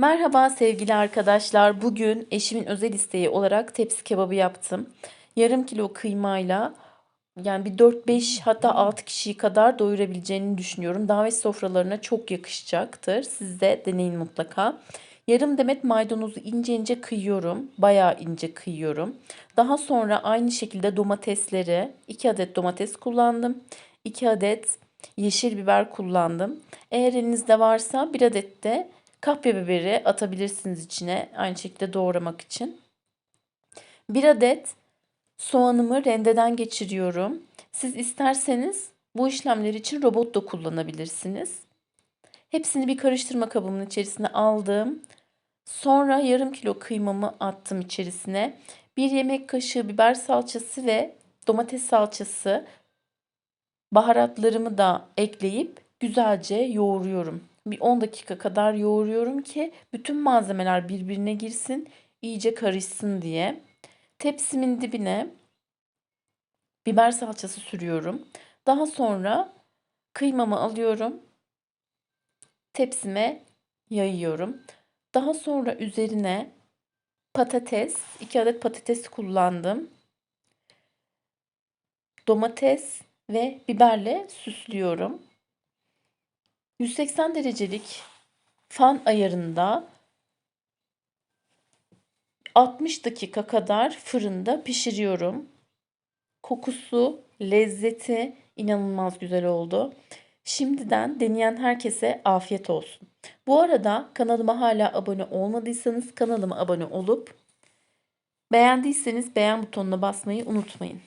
Merhaba sevgili arkadaşlar. Bugün eşimin özel isteği olarak tepsi kebabı yaptım. Yarım kilo kıymayla yani bir 4-5 hatta 6 kişiyi kadar doyurabileceğini düşünüyorum. Davet sofralarına çok yakışacaktır. Siz de deneyin mutlaka. Yarım demet maydanozu ince ince kıyıyorum. Bayağı ince kıyıyorum. Daha sonra aynı şekilde domatesleri 2 adet domates kullandım. 2 adet yeşil biber kullandım. Eğer elinizde varsa 1 adet de kapya biberi atabilirsiniz içine aynı şekilde doğramak için. 1 adet soğanımı rendeden geçiriyorum. Siz isterseniz bu işlemler için robot da kullanabilirsiniz. Hepsini bir karıştırma kabımın içerisine aldım. Sonra yarım kilo kıymamı attım içerisine. Bir yemek kaşığı biber salçası ve domates salçası baharatlarımı da ekleyip güzelce yoğuruyorum. Bir 10 dakika kadar yoğuruyorum ki bütün malzemeler birbirine girsin, iyice karışsın diye. Tepsimin dibine biber salçası sürüyorum. Daha sonra kıymamı alıyorum. Tepsime yayıyorum. Daha sonra üzerine patates, 2 adet patates kullandım. Domates ve biberle süslüyorum. 180 derecelik fan ayarında 60 dakika kadar fırında pişiriyorum. Kokusu, lezzeti inanılmaz güzel oldu. Şimdiden deneyen herkese afiyet olsun. Bu arada kanalıma hala abone olmadıysanız kanalıma abone olup beğendiyseniz beğen butonuna basmayı unutmayın.